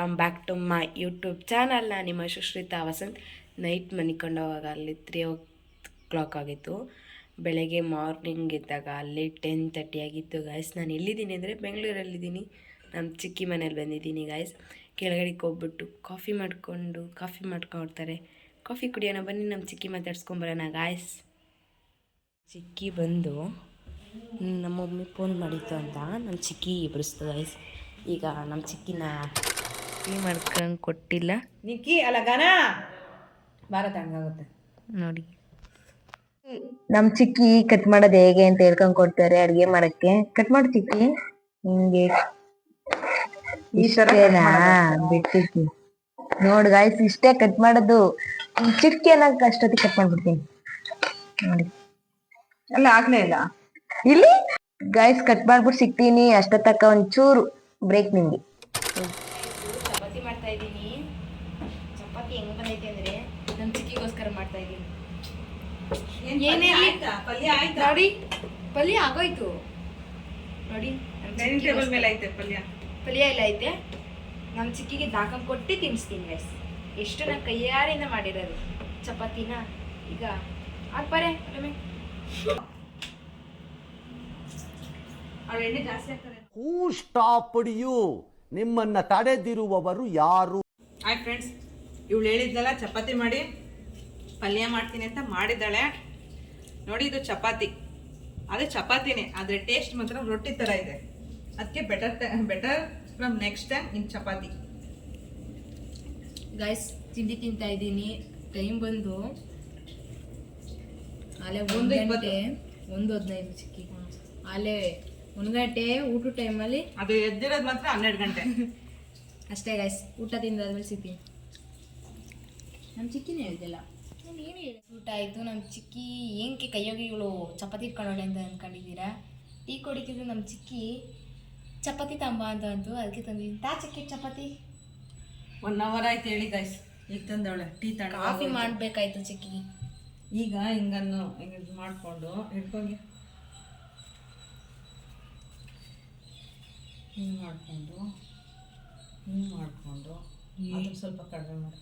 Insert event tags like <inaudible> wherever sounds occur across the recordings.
Come back to my YouTube ನಾನು ನಿಮ್ಮ Sushrita Vasant. Night ಮನಿಕೊಂಡವಾಗ ಅಲ್ಲಿ ತ್ರೀ ಓ ಕ್ಲಾಕ್ ಆಗಿತ್ತು. ಬೆಳಗ್ಗೆ ಮಾರ್ನಿಂಗ್ ಇದ್ದಾಗ ಅಲ್ಲಿ ಟೆನ್ ತರ್ಟಿ ಆಗಿತ್ತು ಗಾಯ್ಸ್ ನಾನು ಎಲ್ಲಿದ್ದೀನಿ ಅಂದರೆ ಬೆಂಗಳೂರಲ್ಲಿದ್ದೀನಿ. ನಮ್ಮ ಚಿಕ್ಕಿ ಮನೇಲಿ ಬಂದಿದ್ದೀನಿ ಗಾಯ್ಸ್ ಕೆಳಗಡೆಗೆ ಹೋಗ್ಬಿಟ್ಟು ಕಾಫಿ ಮಾಡಿಕೊಂಡು ಕಾಫಿ ಮಾಡ್ಕೊಡ್ತಾರೆ ಕಾಫಿ ಕುಡಿಯೋಣ, ಬನ್ನಿ ನಮ್ಮ ಚಿಕ್ಕಿ ಮಾತಾಡ್ಸ್ಕೊಂಬರೋಣ ಗಾಯ್ಸ್ ಚಿಕ್ಕಿ ಬಂದು ನಮ್ಮ ಮಮ್ಮಿ ಫೋನ್ ಮಾಡಿತ್ತು ಅಂತ. ನಮ್ಮ ಚಿಕ್ಕಿ ಇಬ್ಬರಿಸ್ತು ಗಾಯ್ಸ್ ಈಗ ನಮ್ಮ ಚಿಕ್ಕಿನ ಟೀ ಮಾಡ್ಕೊಂಡು ಕೊಟ್ಟಿಲ್ಲ. ನಿಕ್ಕಿ ಅಲ್ಲ ಗನ? ಭಾರತ ಹಂಗಾಗುತ್ತೆ ನೋಡಿ. ನಮ್ ಚಿಕ್ಕಿ ಕಟ್ ಮಾಡೋದ್ ಹೇಗೆ ಅಂತ ಹೇಳ್ಕೊಂಡ್ ಕೊಡ್ತಾರೆ ಅಡ್ಗೆ ಮಾಡಕ್ಕೆ. ಕಟ್ ಮಾಡು ಚಿಕ್ಕಿ. ಹಿಂಗೆ ಇಷ್ಟೇನಾ? ಬಿಟ್ಟಿರ್ತೀನಿ ನೋಡ್ ಗಾಯ್ಸ್ ಇಷ್ಟೇ ಕಟ್ ಮಾಡೋದು. ಚಿಟ್ಕಿ ಎಲ್ಲ ಅಷ್ಟೊತ್ತಿಗೆ ಕಟ್ ಮಾಡ್ಬಿಡ್ತೀನಿ. ನೋಡಿ. ಅಲ್ಲ ಆಗ್ಲೇ ಇಲ್ಲ. ಇಲ್ಲಿ? ಗಾಯ್ಸ್ ಕಟ್ ಮಾಡ್ಬಿಟ್ಟು ಸಿಗ್ತೀನಿ. ಅಷ್ಟೊತ್ತಕ್ಕ ಒಂಚೂರು ಬ್ರೇಕ್ ನಿಮ್ಗೆ ಮಾಡ್ತಾ ಇದ್ದೀನಿ. ಚಪಾತಿ ಹೆಂಗ್ ಬಂದೈತಿ ಅಂದ್ರೆ ನಮ್ಮ ಚಿಕ್ಕಿಗೋಸ್ಕರ ಮಾಡ್ತಾ ಇದ್ದೀನಿ. ಏನೇ ಪಲ್ಯ ಆಯ್ತಾ? ನೋಡಿ ಪಲ್ಯ ಆಗೋಯ್ತು. ನೋಡಿ ನಮ್ ಡೈನಿಂಗ್ ಟೇಬಲ್ ಮೇಲೆ ಐತೆ ಪಲ್ಯ. ಪಲ್ಯ ಎಲ್ಲ ಐತೆ. ನಮ್ಮ ಚಿಕ್ಕಿಗೆ ದಾಕ ಕೊಟ್ಟು ತಿನ್ನಿಸ್ತೀನಿ ಗೈಸ್ ಎಷ್ಟು ನಾ ಕೈಯಾರಿಂದ ಮಾಡಿರೋದು. ಚಪಾತಿನ ಈಗ ಹಾಕ್ಬಾರೆ ಒಮ್ಮೆ ಅವ್ರ ಎಣ್ಣೆ ಜಾಸ್ತಿ ಆಗ್ತಾರೆ ಹೂ ಸ್ಟಾಪ್ ಯು ನಿಮ್ಮನ್ನ ತಡೆದಿರುವವರು ಯಾರು? ಹಾಯ್ ಫ್ರೆಂಡ್ಸ್ ಇವಳು ಹೇಳಿದ್ನಲ್ಲ ಚಪಾತಿ ಮಾಡಿ ಪಲ್ಯ ಮಾಡ್ತೀನಿ ಅಂತ ಮಾಡಿದ್ದಾಳೆ. ನೋಡಿ ಇದು ಚಪಾತಿ. ಅದು ಚಪಾತಿನೇ ಆದರೆ ಟೇಸ್ಟ್ ಮಾತ್ರ ರೊಟ್ಟಿ ಥರ ಇದೆ. ಅದಕ್ಕೆ better better from next time in chapati. Guys ತಿಂಡಿ ತಿಂತಾ ಇದ್ದೀನಿ. ಟೈಮ್ ಬಂದು ಆಲೆ ಒಂದು ಒಂದು ಇಪ್ಪತ್ತು. ಗಂಟೆ ಒಂದು ಹದಿನೈದು ಚಿಕ್ಕಿ ಆಲೆ ಒಂದು ಗಂಟೆ ಊಟ ಟೈಮಲ್ಲಿ ಅದು ಎದ್ದಿರೋದು ಮಾತ್ರ ಹನ್ನೆರಡು ಗಂಟೆ. <laughs> ಅಷ್ಟೇ ಗೈಸ್ ಊಟ ತಿಂದಾದ್ಮೇಲೆ ಸಿಗ್ತೀನಿ ನಮ್ಮ ಚಿಕ್ಕಿನೇ ಹೇಳ್ದಿಲ್ಲ. ನಾನು ಏನು ಹೇಳಿ ಊಟ ಆಯಿತು ನಮ್ಮ ಚಿಕ್ಕಿ ಏನಕ್ಕೆ ಕೈಯೋಗಿಗಳು ಚಪಾತಿ ಇಟ್ಕೊಳ್ಳೋಣ ಅಂತ ಅಂದ್ಕೊಂಡಿದ್ದೀರಾ ಟೀ ಕೊಡಿಕಿದ್ರು ನಮ್ಮ ಚಿಕ್ಕಿ ಚಪಾತಿ ತಂಬ ಅಂತ ಅಂತು ಅದಕ್ಕೆ ತಂದಿದ್ದೀನಿ ತಾ ಚಿಕ್ಕಿ ಚಪಾತಿ? ಒನ್ ಅವರ್ ಆಯ್ತು ಹೇಳಿ ಗೈಸ್ ಈಗ ತಂದವಳೆ ಟೀ ತಣ್ಣ ಕಾಫಿ ಮಾಡಬೇಕಾಯ್ತು ಚಿಕ್ಕಿ. ಈಗ ಹಿಂಗನ್ನು ಹಿಂಗೆ ಮಾಡಿಕೊಂಡು ಹಿಡ್ಕೊಂಡಿ ಹಿಂಗೆ ಮಾಡಿಕೊಂಡು ಹಿಂಗೆ ಮಾಡಿಕೊಂಡು ಅದನ್ನ ಸ್ವಲ್ಪ ಕಡಿಮೆ ಮಾಡಿ.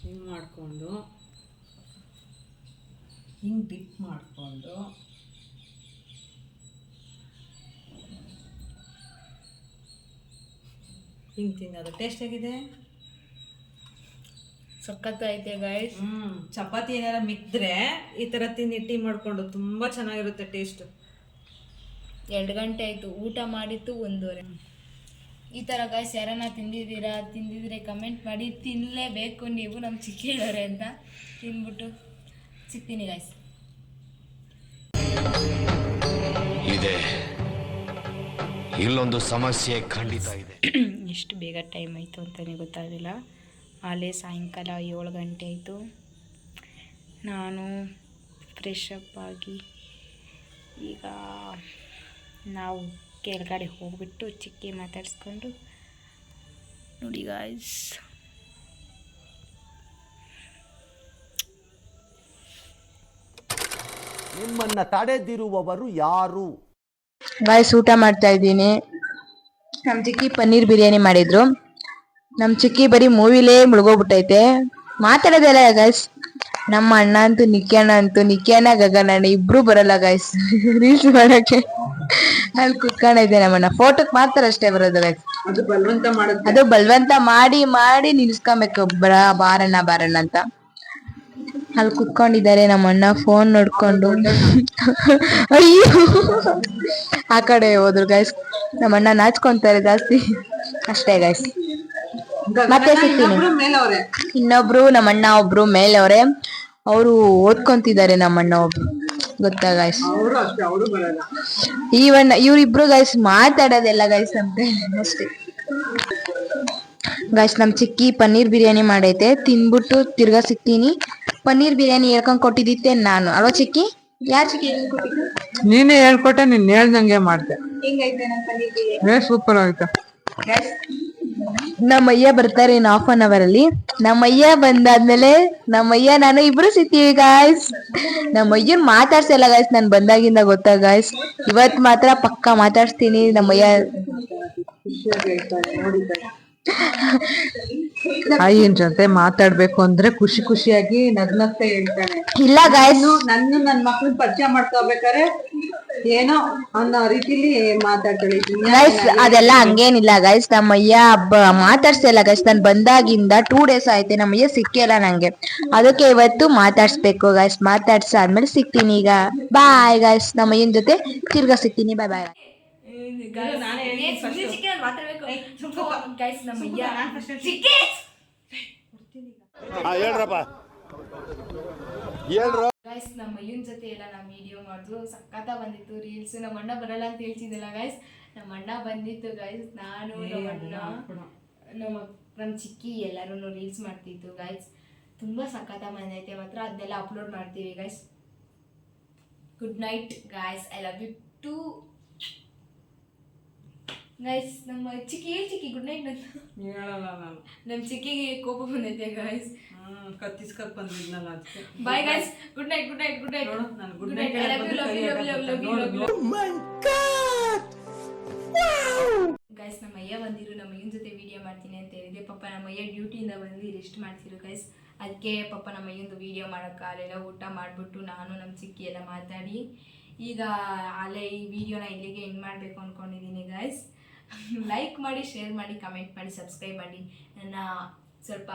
ಹಿಂಗೆ ಮಾಡಿಕೊಂಡು ಹಿಂಗೆ ಡಿಪ್ ಮಾಡಿಕೊಂಡು ಹಿಂಗೆ ತಿನ್ನೋದು. ಟೇಸ್ಟ್ ಆಗಿದೆ ಸಖತ್ತೈತೆ ಗೈಸ್ ಹ್ಮ್. ಚಪಾತಿ ಏನಾರ ಮಿಕ್ಕಿದ್ರೆ ಈ ತರ ತಿನ್ನಿ ಟೀ ಮಾಡ್ಕೊಂಡು ತುಂಬಾ ಚೆನ್ನಾಗಿರುತ್ತೆ ಟೇಸ್ಟ್. ಎರಡು ಗಂಟೆ ಆಯಿತು. ಊಟ ಮಾಡಿತ್ತು ಒಂದೂವರೆ. ಈ ಥರ ಗಾಯ್ಸ್ ಯಾರನ್ನ ತಿಂದಿದ್ದೀರಾ ತಿಂದಿದ್ರೆ ಕಮೆಂಟ್ ಮಾಡಿ. ತಿನ್ನಲೇಬೇಕು ನೀವು ನಮ್ಮ ಚಿಕ್ಕ ಹೇಳೋರೆ ಅಂತ. ತಿಂದ್ಬಿಟ್ಟು ಸಿಗ್ತೀನಿ ಗಾಯ್ಸ್ ಇದೆ. ಇಲ್ಲೊಂದು ಸಮಸ್ಯೆ ಖಂಡಿತ ಇದೆ. <clears throat> ಎಷ್ಟು ಬೇಗ ಟೈಮ್ ಆಯಿತು ಅಂತಲೇ ಗೊತ್ತಾಗಲಿಲ್ಲ. ಆಲೇ ಸಾಯಂಕಾಲ ಏಳು ಗಂಟೆ ಆಯಿತು. ನಾನು ಫ್ರೆಶ್ ಅಪ್ ಆಗಿ ಈಗ ನಾವು ಕೆಳಗಡೆ ಹೋಗ್ಬಿಟ್ಟು ಚಿಕ್ಕಿ ಮಾತಾಡಿಸ್ಕೊಂಡು ನೋಡಿ ಗಾಯ್ಸ್ ನಿಮ್ಮನ್ನ ತಡೆದಿರುವವರು ಯಾರು? ಗಾಯ್ಸ್ ಊಟ ಮಾಡ್ತಾ ಇದ್ದೀನಿ. ನಮ್ಮ ಚಿಕ್ಕಿ ಪನ್ನೀರ್ ಬಿರಿಯಾನಿ ಮಾಡಿದ್ರು. ನಮ್ಮ ಚಿಕ್ಕಿ ಬರೀ ಮೂವಿಲೇ ಮುಳುಗೋಗ್ಬಿಟ್ಟೈತೆ. ಮಾತಾಡೋದಿಲ್ಲ ಗಾಯ್ಸ್ ನಮ್ಮ ಅಣ್ಣ ಅಂತೂ ನಿಕ್ಯಾಣ ಅಂತೂ ನಿಕ್ಕಿ ಅಣ್ಣ ಗಗನ ಅಣ್ಣ ಇಬ್ರು ಬರಲ್ಲ ಗಾಯ್ಸ್ ರೀಲ್ಸ್ ಮಾಡಕ್ಕೆ ಅಲ್ಲಿ ಕುತ್ಕೊಂಡೈತೆ ನಮ್ಮಣ್ಣ. ಫೋಟೋಕ್ ಮಾತ್ರ ಅಷ್ಟೇ ಬರೋದು ಗಾಯ್ಸ್ ಅದು ಬಲವಂತ ಮಾಡೋದು ಅದು ಬಲವಂತ ಮಾಡಿ ಮಾಡಿ ನಿಲ್ಸ್ಕೊಬೇಕು. ಬರ ಬಾರಣ್ಣ ಬಾರಣ್ಣ ಅಂತ. ಅಲ್ಲಿ ಕುತ್ಕೊಂಡಿದ್ದಾರೆ ನಮ್ಮ ಅಣ್ಣ ಫೋನ್ ನೋಡ್ಕೊಂಡು. ಅಯ್ಯೋ. ಆ ಕಡೆ ಹೋದ್ರು ಗಾಯ್ಸ್ ನಮ್ಮ ಅಣ್ಣ ನಾಚ್ಕೊಂತಾರೆ ಜಾಸ್ತಿ. ಅಷ್ಟೇ ಗೈಸ್ ಮತ್ತೆ ಸಿಗ್ತೀನಿ. ಇನ್ನೊಬ್ರು ನಮ್ಮ ಅಣ್ಣ ಒಬ್ರು ಮೇಲವ್ರೆ. ಅವ್ರೆ ಓದ್ಕೊಂತಿದ್ದಾರೆ ನಮ್ಮ ಅಣ್ಣ ಒಬ್ರು. ಗೊತ್ತಾ ಗಾಯ್ಸ್ ಈವನ್ ಇವ್ರಿಬ್ರು ಗೈಸ್ ಮಾತಾಡೋದೆಲ್ಲ ಗೈಸ್ ಅಂತ ಅಷ್ಟೇ. ಗಾಯ್ಸ್ ನಮ್ ಚಿಕ್ಕಿ ಪನ್ನೀರ್ ಬಿರಿಯಾನಿ ಮಾಡೈತೆ. ತಿನ್ಬಿಟ್ಟು ತಿರ್ಗಾ ಸಿಗ್ತೀನಿ. ಪನ್ನೀರ್ ಬಿರಿಯಾನಿ ಹೇಳ್ಕೊಂಡ್ ಕೊಟ್ಟಿದ್ದೆ ನಾನು. ಅಲ್ವಾ ಚಿಕ್ಕಿ? ಯಾರ್ ಚಿಕ್ಕಿ? ನೀನೇ ಹೇಳ್ಕೊಟ್ಟೆ ನೀನ್ ಹೇಳ್ದಂಗೆ ಮಾಡ್ದೆ. ಸೂಪರ್ ಆಯ್ತು. ನಮ್ಮ ಅಯ್ಯ ಬರ್ತಾರೆ ಇನ್ ಹಾಫ್ ಅನ್ ಅವರ್ ಅಲ್ಲಿ. ನಮ್ಮ ಅಯ್ಯ ಬಂದಾದ್ಮೇಲೆ ನಮ್ಮ ಅಯ್ಯ ನಾನು ಇಬ್ರು ಸಿಗ್ತೀವಿ ಗಾಯ್ಸ್ ನಮ್ಮ ಅಯ್ಯನ್ ಮಾತಾಡ್ಸಲ್ಲ ಗಾಯ್ಸ್ ನಾನು ಬಂದಾಗಿಂದ ಗೊತ್ತಾ ಗಾಯ್ಸ್ ಇವತ್ ಮಾತ್ರ ಪಕ್ಕ ಮಾತಾಡ್ಸ್ತೀನಿ ನಮ್ಮ ತಾಯಿನ ಜೊತೆ ಮಾತಾಡ್ಬೇಕು ಅಂದ್ರೆ ಖುಷಿ ಖುಷಿಯಾಗಿ ನಗ್ನಗ್ತಾ ಹೇಳ್ತಾನೆ ಇಲ್ಲ ಗಾಯ್ಸ್ ನನ್ನ ನನ್ನ ಮಕ್ಳು ಪರಿಚಯ ಮಾಡ್ಕೋಬೇಕಾರೆ ಏನೋ ಅನ್ನೋ ರೀತಿಲಿ ಮಾತಾಡ್ತಾಳೆ. ಗೈಸ್ ಅದೆಲ್ಲ ಹಂಗೇನಿಲ್ಲ ಗೈಸ್ ನಮ್ಮಯ್ಯ ಮಾತಾಡ್ಸಿಲ್ಲ ಗೈಸ್ ನಾನು ಬಂದಾಗಿಂದ ಟೂ ಡೇಸ್ ಆಯ್ತು ನಮ್ಮಯ್ಯ ಸಿಕ್ಕಿಲ್ಲ ನಂಗೆ. ಅದಕ್ಕೆ ಇವತ್ತು ಮಾತಾಡ್ಸ್ಬೇಕು ಮಾತಾಡ್ಸಿ ಆದ್ಮೇಲೆ ಸಿಗ್ತೀನಿ ಈಗ. ಬಾಯ್ ಗೈಸ್ ನಮ್ಮಯ್ಯನ ಜೊತೆ ತಿರ್ಗಾ ಸಿಗ್ತೀನಿ. ಬಾಯ್ ಬಾಯ್ ಗೈಸ್ ನಮ್ಮ ಅಯ್ಯನ ಜೊತೆ ಎಲ್ಲ ನಾವು ವಿಡಿಯೋ ಮಾಡಿದ್ರು ಸಖತ್ತ ಬಂದಿತ್ತು. ರೀಲ್ಸ್ ನಮ್ಮ ಅಣ್ಣ ಬರಲ್ಲ ಅಂತ ಹೇಳ್ತಿದ್ದಿಲ್ಲ ಗೈಸ್ ನಮ್ಮ ಅಣ್ಣ ಬಂದಿತ್ತು ಗೈಸ್ ನಾನು ನಮ್ಮ ಅಣ್ಣ ನಮ್ಮ ನಮ್ಮ ಚಿಕ್ಕಿ ಎಲ್ಲರೂ ರೀಲ್ಸ್ ಮಾಡ್ತಿತ್ತು ಗೈಸ್ ತುಂಬ ಸಖತ್ತ ಬಂದೈತೆ. ಮಾತ್ರ ಅದನ್ನೆಲ್ಲ ಅಪ್ಲೋಡ್ ಮಾಡ್ತೀವಿ guys good night guys I love you too guys ನಮ್ಮ ಚಿಕ್ಕಿ ಏನ್ ಚಿಕ್ಕಿ? ಗುಡ್ ನೈಟ್ ಹೇಳಲ್ಲ ನಾನು. ನಮ್ಮ ಚಿಕ್ಕಿಗೆ ಕೋಪ ಬಂದೈತೆ ಗೈಸ್ ಹ್ಮ್ ಕತ್ತಿಸ್ಕಕ್ ಬಂದಿದ್ನಲ್ಲ ಅದಕ್ಕೆ. Bye guys good night good night good night ನೋಡು, ನಾನು good night love you love you love you love you love you guys ನಮ್ಮ ಅಯ್ಯ ಬಂದಿರು ನಮ್ಮ ಅಯ್ಯನ ಜೊತೆ ವಿಡಿಯೋ ಮಾಡ್ತೀನಿ ಅಂತ ಹೇಳಿದೆ. ಪಾಪ ನಮ್ಮ ಅಯ್ಯ ಡ್ಯೂಟಿಯಿಂದ ಬಂದು ರೆಸ್ಟ್ ಮಾಡ್ತಿರು ಗೈಸ್ ಅದಕ್ಕೆ ಪಾಪ ನಮ್ಮ ಅಯ್ಯಂದು ವಿಡಿಯೋ ಮಾಡೋಕ್ಕಾಗಲಿಲ್ಲ ಊಟ ಮಾಡಿಬಿಟ್ಟು ನಾನು ನಮ್ಮ ಚಿಕ್ಕಿ ಎಲ್ಲ ಮಾತಾಡಿ. ಈಗ ಅಲ್ಲೇ ಈ ವಿಡಿಯೋನ ಇಲ್ಲಿಗೆ ಎಂಡ್ ಮಾಡಬೇಕು ಅಂದ್ಕೊಂಡಿದ್ದೀನಿ ಗೈಸ್ <laughs> ಲೈಕ್ ಮಾಡಿ ಶೇರ್ ಮಾಡಿ ಕಮೆಂಟ್ ಮಾಡಿ ಸಬ್ಸ್ಕ್ರೈಬ್ ಮಾಡಿ. ನನ್ನ ಸ್ವಲ್ಪ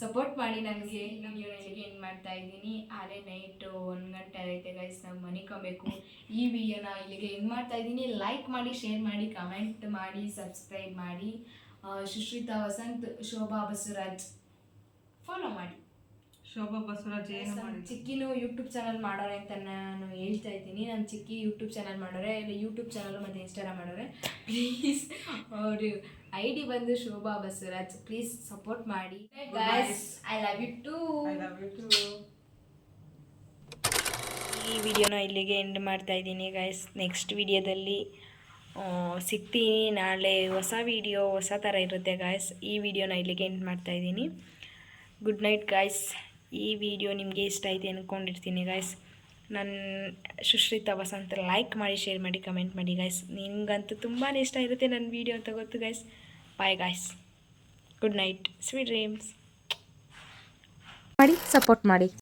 ಸಪೋರ್ಟ್ ಮಾಡಿ ನನಗೆ. ನಾನು ಏನು ಮಾಡ್ತಾ ಇದ್ದೀನಿ? ಆರೆ ನೈಟು ಒಂದು ಗಂಟೆ ಆಗೈತೆ ಗೈಸ್ ನಾವು ಮನಿಕೊಬೇಕು ಈ ವಿಡಿಯೋನ ಇಲ್ಲಿಗೆ ಏನು ಮಾಡ್ತಾ ಇದ್ದೀನಿ. ಲೈಕ್ ಮಾಡಿ ಶೇರ್ ಮಾಡಿ ಕಮೆಂಟ್ ಮಾಡಿ ಸಬ್ಸ್ಕ್ರೈಬ್ ಮಾಡಿ. ಸುಶ್ರಿತಾ ವಸಂತ್, ಶೋಭಾ ಬಸವರಾಜ್ ಫಾಲೋ ಮಾಡಿ. ಶೋಭಾ ಬಸವರಾಜ್ ಏನು ಚಿಕ್ಕಿನೂ ಯೂಟ್ಯೂಬ್ ಚಾನಲ್ ಮಾಡೋರೆ ಅಂತ ನಾನು ಹೇಳ್ತಾ ಇದ್ದೀನಿ. ನಾನು ಚಿಕ್ಕಿ ಯೂಟ್ಯೂಬ್ ಚಾನಲ್ ಮಾಡೋರೆ ಇಲ್ಲ ಯೂಟ್ಯೂಬ್ ಚಾನಲ್ ಮತ್ತು ಇನ್ಸ್ಟಾಗ್ರಾಮ್ ಮಾಡೋರೆ. ಪ್ಲೀಸ್ ಅವರು ಐ ಡಿ ಬಂದು ಶೋಭಾ ಬಸವರಾಜ್. ಪ್ಲೀಸ್ ಸಪೋರ್ಟ್ ಮಾಡಿ. Guys I love you too I love you too ಈ ವಿಡಿಯೋನ ಇಲ್ಲಿಗೆ ಎಂಡ್ ಮಾಡ್ತಾ ಇದ್ದೀನಿ ಗಾಯ್ಸ್ ನೆಕ್ಸ್ಟ್ ವಿಡಿಯೋದಲ್ಲಿ ಸಿಗ್ತೀನಿ. ನಾಳೆ ಹೊಸ ವಿಡಿಯೋ ಹೊಸ ಥರ ಇರುತ್ತೆ ಗಾಯ್ಸ್ ಈ ವಿಡಿಯೋನ ಇಲ್ಲಿಗೆ ಎಂಡ್ ಮಾಡ್ತಾ ಇದ್ದೀನಿ. ಗುಡ್ ನೈಟ್ ಗಾಯ್ಸ್ ಈ ವಿಡಿಯೋ ನಿಮಗೆ ಇಷ್ಟ ಐತೆ ಅಂದ್ಕೊಂಡಿರ್ತೀನಿ ಗಾಯ್ಸ್ ನನ್ನ ಸುಶ್ರಿತಾ ವಸಂತ ಲೈಕ್ ಮಾಡಿ ಶೇರ್ ಮಾಡಿ ಕಮೆಂಟ್ ಮಾಡಿ ಗಾಯ್ಸ್ ನಿಮಗಂತೂ ತುಂಬಾ ಇಷ್ಟ ಇರುತ್ತೆ ನನ್ನ ವಿಡಿಯೋ ಅಂತ ಗೊತ್ತು guys bye guys good night sweet dreams ಮಾಡಿ ಸಪೋರ್ಟ್ ಮಾಡಿ.